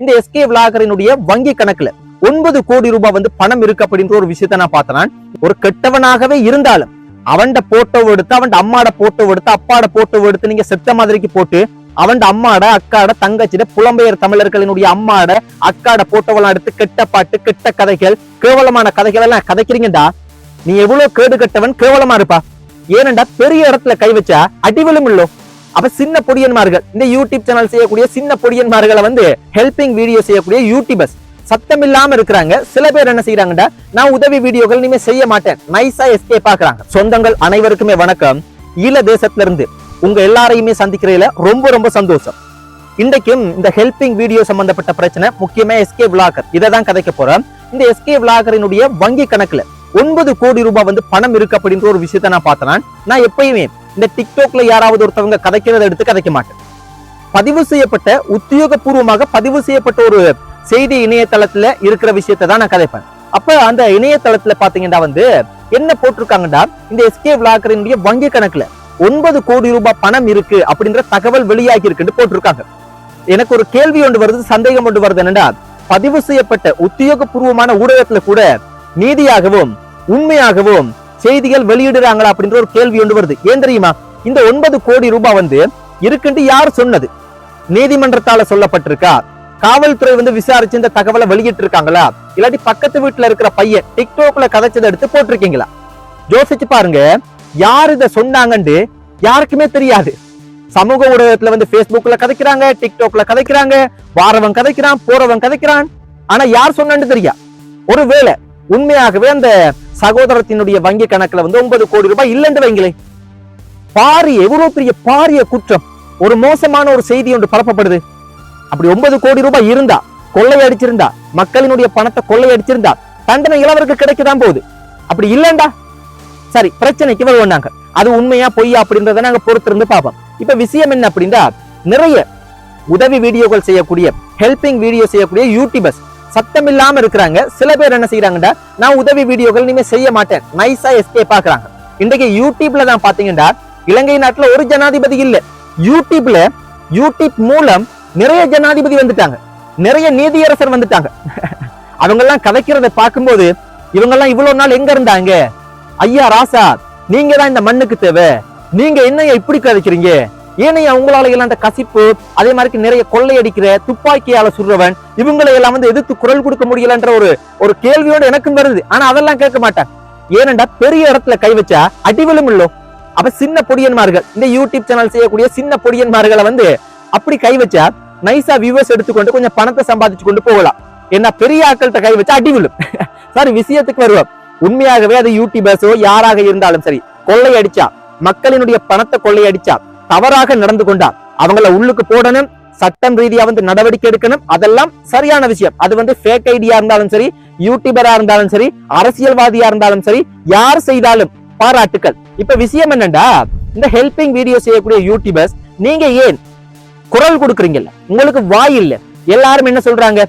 இந்த எஸ்கே விளாகரினுடைய வங்கி கணக்குல ஒன்பது கோடி ரூபாய் வந்து பணம் இருக்கு அப்படின்ற ஒரு விஷயத்த நான் பார்த்தேன். ஒரு கெட்டவனாகவே இருந்தாலும் அவன்ட போட்டோ எடுத்து அவன் அம்மாட போட்டோ எடுத்து அப்பாட போட்டோ எடுத்து நீங்க செத்த மாதிரிக்கு போட்டு அவன் அம்மாட அக்காட தங்கச்சிட புலம்பெயர் தமிழர்களினுடைய அம்மாட அக்காட போட்டோவெல்லாம் எடுத்து கெட்ட பாட்டு கெட்ட கதைகள் கேவலமான கதைகள் எல்லாம் கதைக்கிறீங்கடா. நீ எவ்வளவு கேடு கெட்டவன் கேவலமா இருப்பா. ஏனண்டா பெரிய இடத்துல கை வச்சா அடிவலும் இல்லோ? அப்ப சின்ன பொடியன்மார்கள் இந்த யூடியூப் சேனல் செய்யக்கூடிய சின்ன பொடியன்மார்களை வந்து ஹெல்பிங் வீடியோ செய்யக்கூடிய யூடியூபர்ஸ் சத்தம் இல்லாம இருக்கிறாங்க. சில பேர் என்ன செய்யறாங்கடா நான் உதவி வீடியோகள் இனிமே செய்ய மாட்டேன். நைஸா எஸ்கே பாக்குறாங்க சொந்தங்கள் அனைவருக்குமே வணக்கம். ஈழ தேசத்துல இருந்து உங்க எல்லாரையுமே சந்திக்கிறதுல ரொம்ப ரொம்ப சந்தோஷம். இன்றைக்கும் இந்த ஹெல்பிங் வீடியோ சம்பந்தப்பட்ட பிரச்சனை முக்கியமா எஸ்கே விளாகர் இதை தான் கதைக்க போறேன் இந்த எஸ்கே விளாகரினுடைய வங்கி கணக்குல ஒன்பது கோடி ரூபாய் வந்து பணம் இருக்கு அப்படின்ற ஒரு விஷயத்த நான் பார்த்தேன். நான் எப்பயுமே இந்த டிக்டாக்ல யாராவது ஒருத்தவங்க கதைக்கிறத எடுத்து கதைக்க மாட்டேன். பதிவு செய்யப்பட்ட உத்தியோகபூர்வமாக பதிவு செய்யப்பட்ட ஒரு செய்தி இணையதளத்துல இருக்கிற விஷயத்தை தான் நான் கதைப்பேன். அப்ப அந்த இணையதளத்துல பாத்தீங்கன்னா வந்து என்ன போட்டிருக்காங்கன்னா இந்த எஸ்கே விளாகரினுடைய வங்கி கணக்குல ஒன்பது கோடி ரூபாய் பணம் இருக்கு அப்படின்ற தகவல் வெளியாகி இருக்குன்னு போட்டிருக்காங்க. எனக்கு ஒரு கேள்வி ஒன்று வருது சந்தேகம் ஒன்று வருது என்னடா பதிவு செய்யப்பட்ட உத்தியோகபூர்வமான ஊடகத்துல கூட நீதியாகவும் உண்மையாகவும் செய்திகள் வெளியிடுறாங்களா அப்படின்ற ஒரு கேள்வி ஒன்று வருது. ஏன் தெரியுமா? இந்த ஒன்பது கோடி ரூபாய் வந்து இருக்குன்னு யார் சொன்னது? நீதிமன்றத்தால சொல்லப்பட்டிருக்கா? காவல்துறை வந்து விசாரிச்சு இந்த தகவலை வெளியிட்டு இருக்காங்களா இல்லாட்டி பக்கத்து வீட்டுல இருக்கிற பையன் டிக்டாக்ல கதைச்சதை எடுத்து போட்டிருக்கீங்களா? யோசிச்சு பாருங்க. யார் இதை சொன்னாங்கன்னு யாருக்குமே தெரியாது. சமூக ஊடகத்துல வந்து பேஸ்புக்ல கதைக்கிறாங்க டிக்டாக்ல கதைக்கிறாங்க வாரவன் கதைக்கிறான் போறவன் கதைக்கிறான். ஆனா யார் சொன்னான்னு தெரியா? ஒருவேளை உண்மையாகவே அந்த சகோதரத்தினுடைய வங்கி கணக்குல வந்து ஒன்பது கோடி ரூபாய் இல்லைன்னு வைங்களேன் பாரிய எவ்வளவு பெரிய பாரிய குற்றம். ஒரு மோசமான ஒரு செய்தி ஒன்று பரப்பப்படுது. அப்படி ஒன்பது கோடி ரூபாய் இருந்தா கொள்ளையடிச்சிருந்தா மக்களினுடைய பணத்தை கொள்ளையடிச்சிருந்தா தண்டனை இளவருக்கு கிடைக்கதான் போகுது. அப்படி இல்லைண்டா. சரி பிரச்சனைக்கு வருவோம் அது உண்மையா பொய்யா அப்படின்றத நாங்க பொறுத்திருந்து பார்ப்போம். இப்ப விஷயம் என்ன அப்படின்னா நிறைய உதவி வீடியோக்கள் செய்யக்கூடிய ஹெல்பிங் வீடியோ செய்யக்கூடிய யூடியூபர்ஸ் சத்தம் இல்லாம இருக்கிறாங்க. சில பேர் என்ன செய்யறாங்கடா நான் உதவி வீடியோக்கள் இனிமே செய்ய மாட்டேன். நைஸா எஸ்கே பாக்குறாங்க இன்றைக்கு யூடியூப்ல தான் பாத்தீங்கன்னா இலங்கை நாட்டுல ஒரு ஜனாதிபதி இல்ல. யூடியூப்ல யூடியூப் மூலம் நிறைய ஜனாதிபதி வந்துட்டாங்க. நிறைய நீதியரசர் வந்துட்டாங்க. அவங்க எல்லாம் கதைக்கிறத பார்க்கும்போது இவங்க எல்லாம் இவ்வளவு நாள் எங்க இருந்தாங்க? ஐயா ராசா நீங்க தான் இந்த மண்ணுக்கு தேவை. நீங்க என்னையா இப்படி கதைக்கிறீங்க? ஏனைய உங்களால எல்லாம் அந்த கசிப்பு அதே மாதிரி நிறைய கொள்ளையடிக்கிற துப்பாக்கியால சுடுறவன் இவங்களை எல்லாம் வந்து எதிர்த்து குரல் கொடுக்க முடியலன்ற ஒரு ஒரு கேள்வியோட எனக்கும் வருது. ஆனா அதெல்லாம் கேட்க மாட்டேன். ஏனண்டா பெரிய இடத்துல கை வச்சா அடிவிலும் இல்லோ. அப்ப சின்ன பொடியன்மார்கள் இந்த யூடியூப் சேனல் செய்யக்கூடிய சின்ன பொடியன்மார்களை வந்து அப்படி கை வச்சா நைஸா வியூவர்ஸ் எடுத்துக்கொண்டு கொஞ்சம் பணத்தை சம்பாதிச்சு கொண்டு போகலாம். என்ன பெரிய ஆட்கள்கிட்ட கை வச்சா அடி விழும் சாரி விஷயத்துக்கு வருவோம். உண்மையாகவே அது யூடியூபர்ஸோ யாராக இருந்தாலும் சரி கொள்ளையடிச்சா மக்களினுடைய பணத்தை கொள்ளையடிச்சா தவறாக நடந்து கொண்டா அவங்கள உள்ளுக்கு போடணும் சட்டம் ரீதியா வந்து நடவடிக்கை எடுக்கணும். அதெல்லாம் சரியான விஷயம். அது வந்து ஃபேக் ஐடியா இருந்தாலும் சரி யூடியூபரா இருந்தாலும் சரி அரசியல்வாதியா இருந்தாலும் சரி யார் செய்தாலும் பாராட்டுக்கள். இப்ப விஷயம் என்னண்டா? இந்த ஹெல்பிங் வீடியோ செய்யக்கூடிய யூடியூபர்ஸ் நீங்க ஏன் குரல் கொடுக்குறீங்கல்ல? உங்களுக்கு வாய் இல்ல. எல்லாரும் என்ன சொல்றாங்க?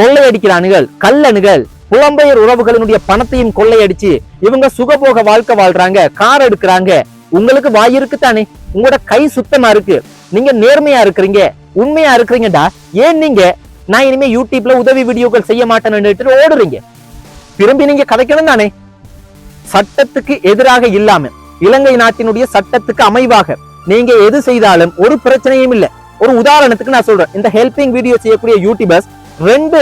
கொள்ளையடிக்கிறானுகள் கல்லணுகள் புலம்பெயர் உறவுகளினுடைய பணத்தையும் கொள்ளையடிச்சு இவங்க சுகபோக வாழ்க்கை வாழ்றாங்க கார் எடுக்கிறாங்க. உங்களுக்கு வாய் இருக்குத்தானே? உங்களோட கை சுத்தமா இருக்கு. நீங்க நேர்மையா இருக்கிறீங்க உண்மையா இருக்கிறீங்கடா. ஏன் நீங்க? நான் இனிமே யூடியூப்ல உதவி வீடியோக்கள் செய்ய மாட்டேன்னு ஓடுறீங்க. திரும்பி நீங்க கதைக்கணும் தானே? சட்டத்துக்கு எதிராக இல்லாம இலங்கை நாட்டினுடைய சட்டத்துக்கு அமைவாக நீங்க எது செய்தாலும் ஒரு பிரச்சனையும் இல்ல. ஒரு உதாரணத்துக்கு நான் சொல்றேன். இந்த ஹெல்பிங் வீடியோ செய்யக்கூடிய யூடியூபர்ஸ் ரெண்டு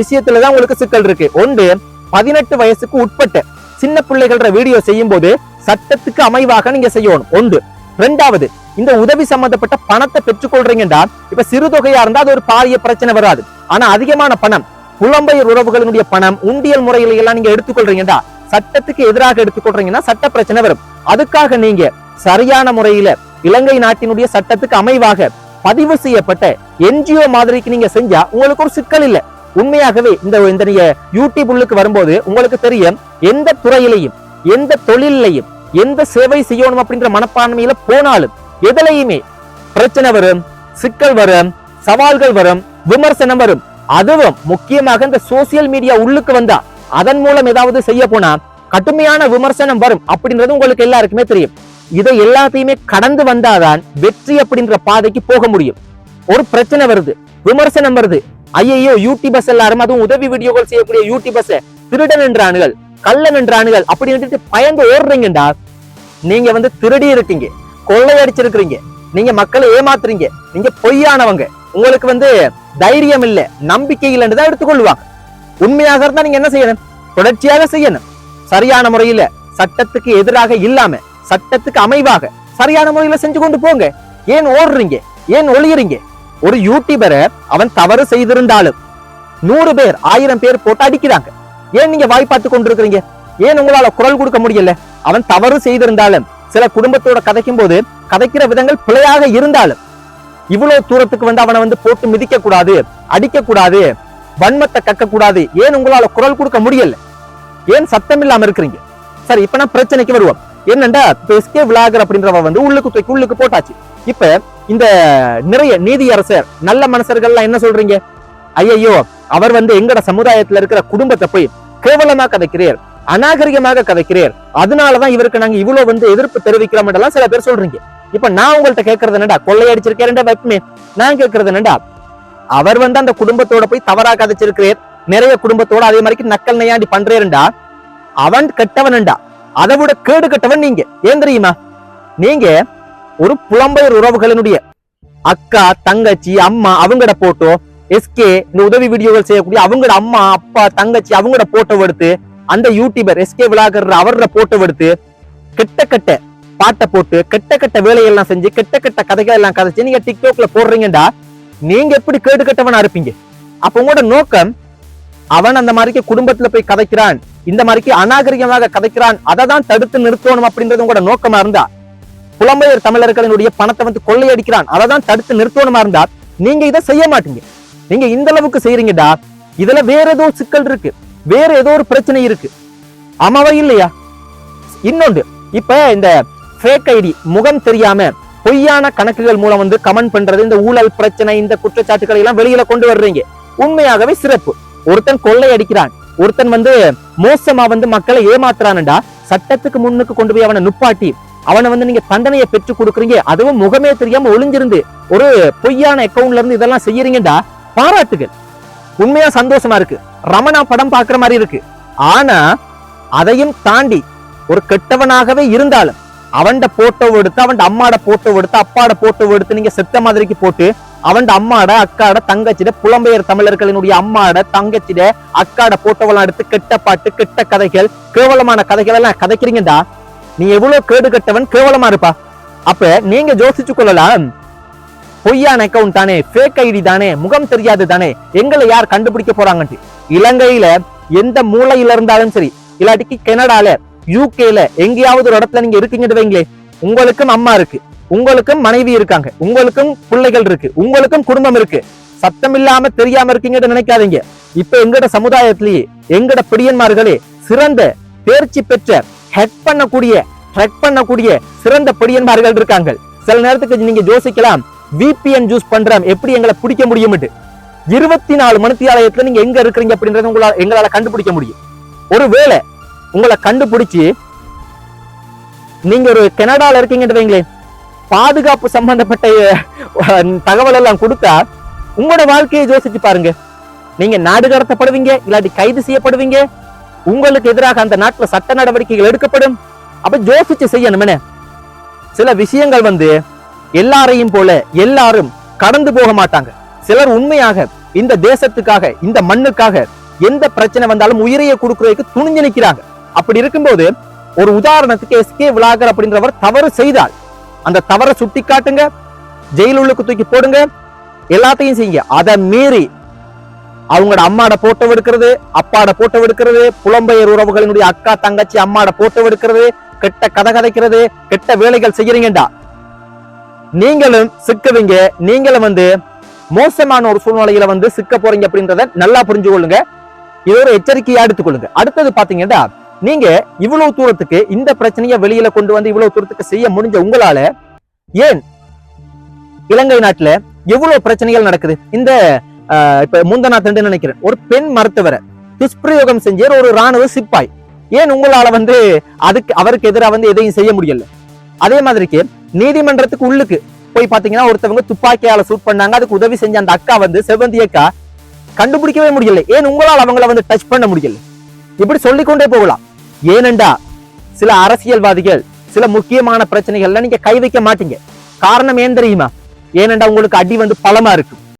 விஷயத்துல தான் உங்களுக்கு சிக்கல் இருக்கு. ஒன்று பதினெட்டு வயசுக்கு உட்பட்ட சின்ன பிள்ளைகள வீடியோ செய்யும் போது சட்டத்துக்கு அமைவாக நீங்க செய்யணும். ஒன்று ரெண்டாவது இந்த உதவி சம்பந்தப்பட்ட பணத்தை பெற்றுக்கொள்றீங்கடா இப்ப சிறு தொகையா இருந்தா அது ஒரு பாரிய பிரச்சனை வராது. ஆனா அதிகமான பணம் புலம்பெயர் உறவுகளினுடைய பணம் உண்டியல் முறையில எல்லாம் நீங்க எடுத்துக்கொள்றீங்கடா சட்டத்துக்கு எதிராக எடுத்துக்கொள்றீங்கன்னா சட்ட பிரச்சனை வரும். அதுக்காக நீங்க சரியான முறையில இலங்கை நாட்டினுடைய சட்டத்துக்கு அமைவாக பதிவு செய்யப்பட்ட என்ஜிஓ மாதிரிக்கு நீங்க செஞ்சா உங்களுக்கு ஒரு சிக்கல் இல்ல. உண்மையாகவே இந்த இந்த யூடியூப் உள்ளுக்கு வரும்போது உங்களுக்கு தெரியும் எந்த துறையிலையும் எந்த தொழிலையும் எந்த சேவை செய்யணும் அப்படின்ற மனப்பான்மையில போனாலும் எதுலையுமே பிரச்சனை வரும் சிக்கல் வரும் சவால்கள் வரும் விமர்சனம் வரும். அதுவும் முக்கியமாக இந்த சோசியல் மீடியா உள்ளுக்கு வந்தா அதன் மூலம் ஏதாவது செய்ய போனா கடுமையான விமர்சனம் வரும் அப்படின்றது உங்களுக்கு எல்லாருக்குமே தெரியும். இதை எல்லாத்தையுமே கடந்து வந்தாதான் வெற்றி அப்படின்ற பாதைக்கு போக முடியும். ஒரு பிரச்சனை வருது விமர்சனம் வருது. ஐயையோ யூடியூபர்ஸ் எல்லாரும் அதுவும் உதவி வீடியோகள் செய்யக்கூடிய யூடியூபர்ஸ் திருடன் என்றானுகள் கள்ளன் என்றானுகள் அப்படின்னு பயந்து ஓடுறீங்கடா நீங்க வந்து திருடி இருக்கீங்க கொள்ளையடிச்சிருக்கிறீங்க நீங்க மக்களை ஏமாத்துறீங்க நீங்க பொய்யானவங்க. உங்களுக்கு வந்து தைரியம் இல்ல நம்பிக்கை இல்லைன்னு தான் எடுத்துக்கொள்வாங்க. உண்மையாக இருந்தா நீங்க என்ன செய்யணும்? தொடர்ச்சியாக செய்யணும். சரியான முறையில சட்டத்துக்கு எதிராக இல்லாம சட்டத்துக்கு அமைவாக சரியான முறையில செஞ்சு கொண்டு போங்க. ஏன் ஓடுறீங்க? ஏன் ஒளியறீங்க? ஒரு யூடியூபரை அவன் தவறு செய்திருந்தாலும் நூறு பேர் ஆயிரம் பேர் போட்டு அடிக்கிறாங்க. ஏன் நீங்க வாய்ப்பாத்து கொண்டிருக்கிறீங்க? ஏன் உங்களால குரல் கொடுக்க முடியல? அவன் தவறு செய்திருந்தாலும் சில குடும்பத்தோட கதைக்கும் போது கதைக்கிற விதங்கள் பிழையாக இருந்தாலும் இவ்வளவு தூரத்துக்கு வந்து அவனை வந்து போட்டு மிதிக்க கூடாது அடிக்க கூடாது வன்மத்தை கக்க கூடாது ஏன் உங்களால குரல் கொடுக்க முடியல? ஏன் சத்தம் இல்லாம இருக்கிறீங்க? சரி இப்ப நான் பிரச்சனைக்கு வருவோம். என்னண்டா இப்ப எஸ்கே விளாகர் அப்படின்றவ வந்து உள்ளுக்கு தூக்கி உள்ளுக்கு போட்டாச்சு. இப்ப இந்த நிறைய நீதியரசர் நல்ல மனசர்கள்லாம் என்ன சொல்றீங்க? ஐயையோ அவர் வந்து எங்கட சமுதாயத்துல இருக்கிற குடும்பத்தை போய் கேவலமா கதைக்கிறீர். அநாகரிகமாக கதைக்கிறீர் அதனாலதான் இவருக்கு நாங்க இவ்வளவு வந்து எதிர்ப்பு தெரிவிக்கிறோம் எல்லாம் சில பேர் சொல்றீங்க. இப்ப நான் உங்கள்ட்ட கேட்கறது என்னடா? கொள்ளையடிச்சிருக்கேன் வைப்புமே நான் கேட்கறது என்னடா? அவர் வந்து அந்த குடும்பத்தோட போய் தவறா கதைச்சிருக்கிறேர் நிறைய குடும்பத்தோட அதே மாதிரி நக்கல் நையாண்டி பண்றேன்டா. அவன் கெட்டவன்டா அதை விட கேடு கெட்டவன் நீங்க. ஏன் தெரியுமா? நீங்க ஒரு புலம்பெயர் உறவுகளினுடைய அக்கா தங்கச்சி அம்மா அவங்கட போட்டோ எஸ்கே இந்த உதவி வீடியோகள் செய்யக்கூடிய அவங்களோட அம்மா அப்பா தங்கச்சி அவங்களோட போட்டோ எடுத்து அந்த யூடியூபர் எஸ்கே விழாக்கர் அவரோட போட்டோ எடுத்து கெட்ட கெட்ட பாட்டை போட்டு கெட்ட கெட்ட வேலையெல்லாம் செஞ்சு கெட்ட கெட்ட கதைகள் எல்லாம் கதைச்சு நீங்க டிக்டாக்ல போடுறீங்கடா நீங்க எப்படி கேடு கெட்டவனா இருப்பீங்க? அப்ப உங்களோட நோக்கம் அவன் அந்த மாதிரிக்கு குடும்பத்துல போய் கதைக்கிறான் இந்த மாதிரிக்கு அநாகரிகமாக கதைக்கிறான் அதை தான் தடுத்து நிறுத்தணும் அப்படின்றது உங்களோட நோக்கமா இருந்தா புலம்பெயர் தமிழர்களினுடைய பணத்தை வந்து கொள்ளையடிக்கிறான் அதை தான் தடுத்து நிறுத்தணுமா இருந்தா நீங்க இதை செய்ய மாட்டீங்க. நீங்க இந்த அளவுக்கு செய்யறீங்கடா இதுல வேற ஏதோ சிக்கல் இருக்கு. வேற ஏதோ ஒரு பிரச்சனை இருக்கு. ஆமாவா இல்லையா? இன்னொன்று இப்ப இந்த ஃபேக் ஐடி முகம் தெரியாம பொய்யான கணக்குகள் மூலம் வந்து கமெண்ட் பண்றது இந்த ஊழல் பிரச்சனை இந்த குற்றச்சாட்டுகளை எல்லாம் வெளியில கொண்டு வர்றீங்க. உண்மையாகவே சிறப்பு. ஒருத்தன் கொள்ளை அடிக்கிறான். ஒருத்தன் வந்து மோசமா வந்து மக்களை ஏமாத்துறான்டா சட்டத்துக்கு முன்னுக்கு கொண்டு போய் அவனை நுப்பாட்டி அவனை வந்து நீங்க தண்டனையை பெற்று கொடுக்குறீங்க. அதுவும் முகமே தெரியாம ஒளிஞ்சிருந்து ஒரு பொய்யான அக்கவுண்ட்ல இருந்து இதெல்லாம் செய்யறீங்கடா பாராட்டுகள். உண்மையா சந்தோஷமா இருக்கு. ரமணா படம் பாக்குற மாதிரி இருக்கு. ஆனா அதையும் தாண்டி ஒரு கெட்டவனாகவே இருந்தாலும் அவன்ட போட்டோ எடுத்து அவன் அம்மாட போட்டோ எடுத்து அப்பாட போட்டோ எடுத்து நீங்க செத்த மாதிரிக்கு போட்டு அவன் அம்மாட அக்காட தங்கச்சிட புலம்பெயர் தமிழர்களினுடைய அம்மாட தங்கச்சிட அக்காட போட்டோவெல்லாம் எடுத்து கெட்ட பாட்டு கெட்ட கதைகள் கேவலமான கதைகள் எல்லாம் கதைக்கிறீங்கடா. நீ எவ்வளவு கேடு கெட்டவன் கேவலமா இருப்பா. அப்ப நீங்க யோசிச்சு கொள்ளலாம். பொய்யான அக்கவுண்ட் தானே ஃபேக் ஐடி தானே முகம் தெரியாது தானே எங்களை யார் கண்டுபிடிக்க போறாங்கன்ட்டு. இலங்கையில எந்த மூலையில இருந்தாலும் சரி இல்லாட்டிக்கு கனடால யூகேல எங்கேயாவது ஒரு இடத்துல நீங்க இருக்கீங்கன்னு வைங்களே உங்களுக்கும் அம்மா இருக்கு உங்களுக்கும் மனைவி இருக்காங்க உங்களுக்கும் பிள்ளைகள் இருக்கு உங்களுக்கும் குடும்பம் இருக்கு. சத்தம் இல்லாம தெரியாம இருக்கீங்கன்னு நினைக்காதீங்க. இப்ப எங்கட சமுதாயத்திலேயே எங்கட பிடியன்மார்களே சிறந்த தேர்ச்சி பெற்ற ஹெக் பண்ணக்கூடிய ஹெக் பண்ணக்கூடிய சிறந்த பிடியன்மார்கள் இருக்காங்க. சில நேரத்துக்கு நீங்க யோசிக்கலாம் விபிஎன் யூஸ் பண்றோம் எப்படி எங்களை பிடிக்க முடியும்ட்டு இருபத்தி நாலு மணித்தியாலயத்துல நீங்க எங்க இருக்கிறீங்க அப்படின்றத உங்களால் எங்களால கண்டுபிடிக்க முடியும். ஒருவேளை உங்களை கண்டுபிடிச்சு நீங்க ஒரு கனடால இருக்கீங்கன்னு வைங்களேன். பாதுகாப்பு சம்பந்தப்பட்ட தகவல் எல்லாம் கொடுத்தா உங்களோட வாழ்க்கையை யோசிச்சு பாருங்க. நீங்க நாடு கடத்தப்படுவீங்க இல்லாட்டி கைது செய்யப்படுவீங்க. உங்களுக்கு எதிராக அந்த நாட்டுல சட்ட நடவடிக்கைகள் எடுக்கப்படும். அப்ப யோசிச்சு செய்யணும் என்ன சில விஷயங்கள் வந்து எல்லாரையும் போல எல்லாரும் கடந்து போக மாட்டாங்க. சிலர் உண்மையாக இந்த தேசத்துக்காக இந்த மண்ணுக்காக எந்த பிரச்சனை வந்தாலும் உயிரையே கொடுக்கறதுக்கு துணிஞ்சு நிற்கிறாங்க. அப்படி இருக்கும்போது ஒரு உதாரணத்துக்கு எஸ்கே விலாகர் அப்படின்றவர் தவறு செய்தால் அந்த தவறை சுட்டி காட்டுங்க ஜெயிலுக்கு தூக்கி போடுங்க எல்லாத்தையும் செய்யுங்க. அதை மீறி அவங்களோட அம்மாட போட்டோ எடுக்கிறது அப்பாட போட்டோ எடுக்கிறது புலம்பெயர் உறவுகளினுடைய அக்கா தங்கச்சி அம்மாட போட்டோ எடுக்கிறது கெட்ட கதை கதைக்கிறது கெட்ட வேலைகள் செய்யறீங்கடா நீங்களும் சிக்குவீங்க. நீங்களும் வந்து மோசமான ஒரு சூழ்நிலையில வந்து சிக்க போறீங்க அப்படின்றத நல்லா புரிஞ்சு கொள்ளுங்க. இது ஒரு எச்சரிக்கையா எடுத்துக்கொள்ளுங்க. அடுத்தது பாத்தீங்கன்னா நீங்க இவ்வளவு தூரத்துக்கு இந்த பிரச்சனையை வெளியில கொண்டு வந்து இவ்வளவு தூரத்துக்கு செய்ய முடிஞ்ச உங்களால ஏன் இலங்கை நாட்டுல எவ்வளவு பிரச்சனைகள் நடக்குது? இந்த ஆஹ், இப்ப முந்தநாத்துன்னு நினைக்கிறேன். ஒரு பெண் மருத்துவரை துஷ்பிரயோகம் செஞ்ச ஒரு ராணுவ சிப்பாய். ஏன் உங்களால வந்து அதுக்கு அவருக்கு எதிராக வந்து எதையும் செய்ய முடியல? அதே மாதிரிக்கு நீதிமன்றத்துக்கு உள்ளுக்கு போய் பாத்தீங்கன்னா ஒருத்தவங்க துப்பாக்கியால சூட் பண்ணாங்க. அதுக்கு உதவி செஞ்ச அந்த அக்கா வந்து செவந்தி அக்கா. கண்டுபிடிக்கவே முடியல. ஏன் உங்களால் அவங்கள வந்து டச் பண்ண முடியல? இப்படி சொல்லிக்கொண்டே போகலாம். ஏனெண்டா சில அரசியல்வாதிகள் சில முக்கியமான பிரச்சனைகள்ல நீங்க கை வைக்க மாட்டீங்க. காரணம் ஏன் தெரியுமா? ஏனெண்டா உங்களுக்கு அடி வந்து பலமா இருக்கு